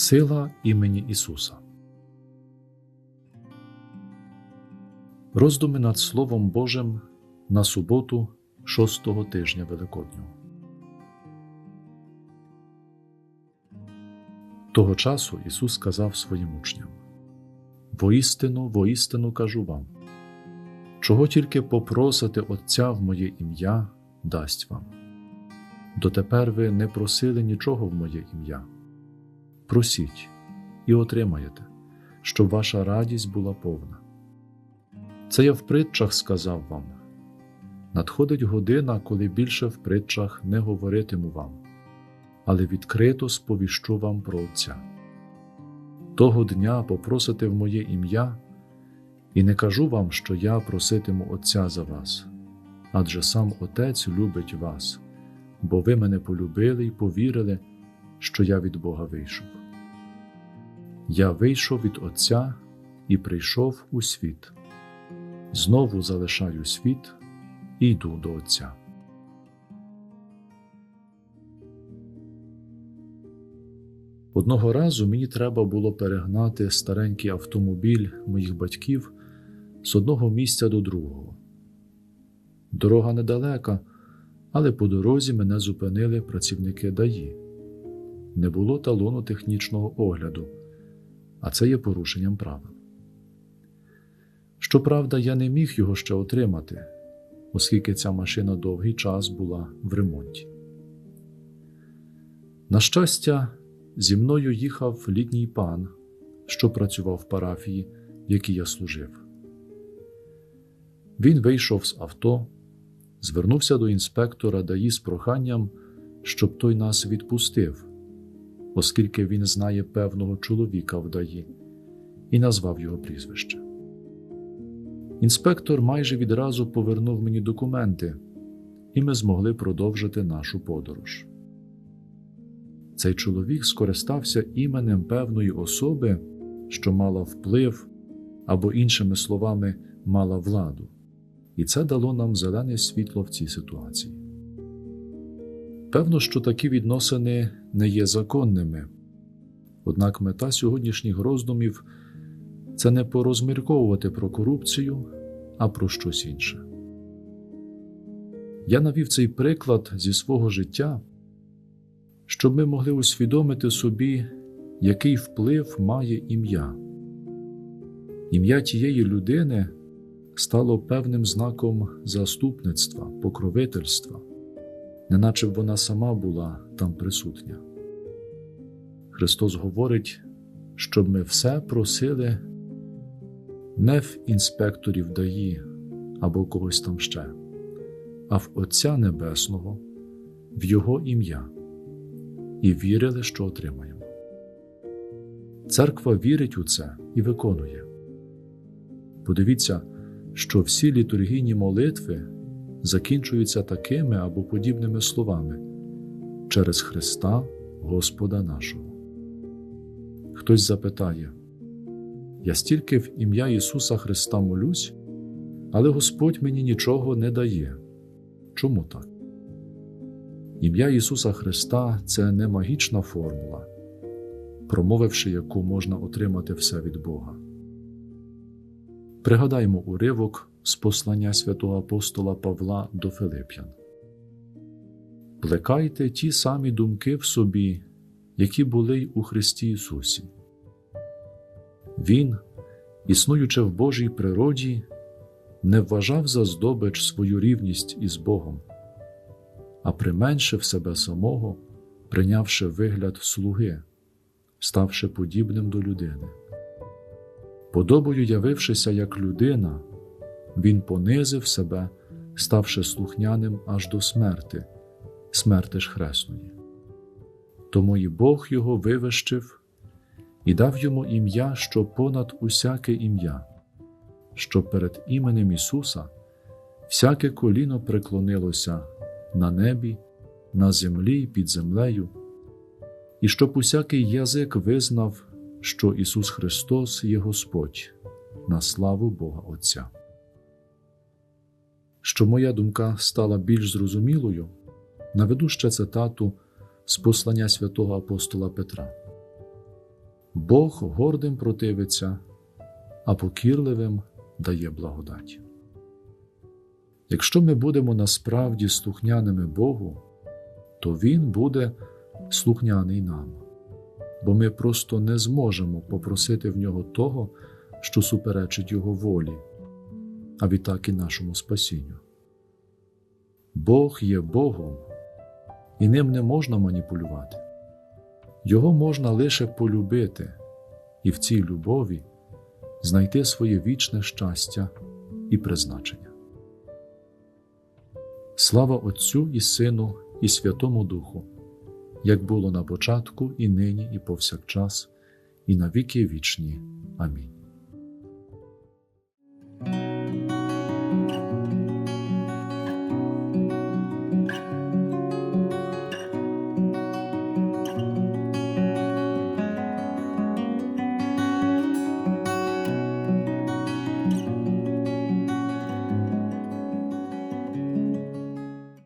Сила імені Ісуса. Роздуми над Словом Божим на суботу шостого тижня Великоднього. Того часу Ісус сказав своїм учням: Воістину, воістину кажу вам, чого тільки попросите Отця в моє ім'я дасть вам. Дотепер ви не просили нічого в моє ім'я. Просіть і отримаєте, щоб ваша радість була повна. Це я в притчах сказав вам. Надходить година, коли більше в притчах не говоритиму вам, але відкрито сповіщу вам про Отця. Того дня попросите в моє ім'я, і не кажу вам, що я проситиму Отця за вас, адже сам Отець любить вас, бо ви мене полюбили і повірили, що я від Бога вийшов. Я вийшов від Отця і прийшов у світ. Знову залишаю світ і йду до Отця. Одного разу мені треба було перегнати старенький автомобіль моїх батьків з одного місця до другого. Дорога недалека, але по дорозі мене зупинили працівники ДАІ. Не було талону технічного огляду, а це є порушенням правил. Щоправда, я не міг його ще отримати, оскільки ця машина довгий час була в ремонті. На щастя, зі мною їхав літній пан, що працював в парафії, в якій я служив. Він вийшов з авто, звернувся до інспектора ДАІ з проханням, щоб той нас відпустив, оскільки він знає певного чоловіка в ДАІ, і назвав його прізвище. Інспектор майже відразу повернув мені документи, і ми змогли продовжити нашу подорож. Цей чоловік скористався іменем певної особи, що мала вплив або, іншими словами, мала владу, і це дало нам зелене світло в цій ситуації. Певно, що такі відносини не є законними, однак мета сьогоднішніх роздумів це не порозмірковувати про корупцію, а про щось інше. Я навів цей приклад зі свого життя, щоб ми могли усвідомити собі, який вплив має ім'я. Ім'я тієї людини стало певним знаком заступництва, покровительства, неначе б вона сама була там присутня. Христос говорить, щоб ми все просили не в інспекторів даї або когось там ще, а в Отця Небесного, в Його ім'я, і вірили, що отримаємо. Церква вірить у це і виконує. Подивіться, що всі літургійні молитви закінчуються такими або подібними словами через Христа Господа нашого. Хтось запитає, я стільки в ім'я Ісуса Христа молюсь, але Господь мені нічого не дає. Чому так? Ім'я Ісуса Христа це не магічна формула, промовивши яку можна отримати все від Бога. Пригадаймо уривок з послання святого апостола Павла до Филип'ян. Плекайте ті самі думки в собі, які були й у Христі Ісусі. Він, існуючи в Божій природі, не вважав за здобич свою рівність із Богом, а применшив себе самого, прийнявши вигляд слуги, ставши подібним до людини. Подобою явившися як людина, він понизив себе, ставши слухняним аж до смерти, смерти ж хресної. Тому і Бог його вивищив і дав йому ім'я, що понад усяке ім'я, щоб перед іменем Ісуса всяке коліно преклонилося на небі, на землі і під землею, і щоб усякий язик визнав, що Ісус Христос є Господь, на славу Бога Отця. Що моя думка стала більш зрозумілою, наведу ще цитату з послання святого апостола Петра. Бог гордим противиться, а покірливим дає благодать. Якщо ми будемо насправді слухняними Богу, то Він буде слухняний нам, бо ми просто не зможемо попросити в нього того, що суперечить Його волі, а відтак і нашому спасінню. Бог є Богом, і ним не можна маніпулювати. Його можна лише полюбити і в цій любові знайти своє вічне щастя і призначення. Слава Отцю і Сину, і Святому Духу, як було на початку, і нині, і повсякчас, і на віки вічні. Амінь.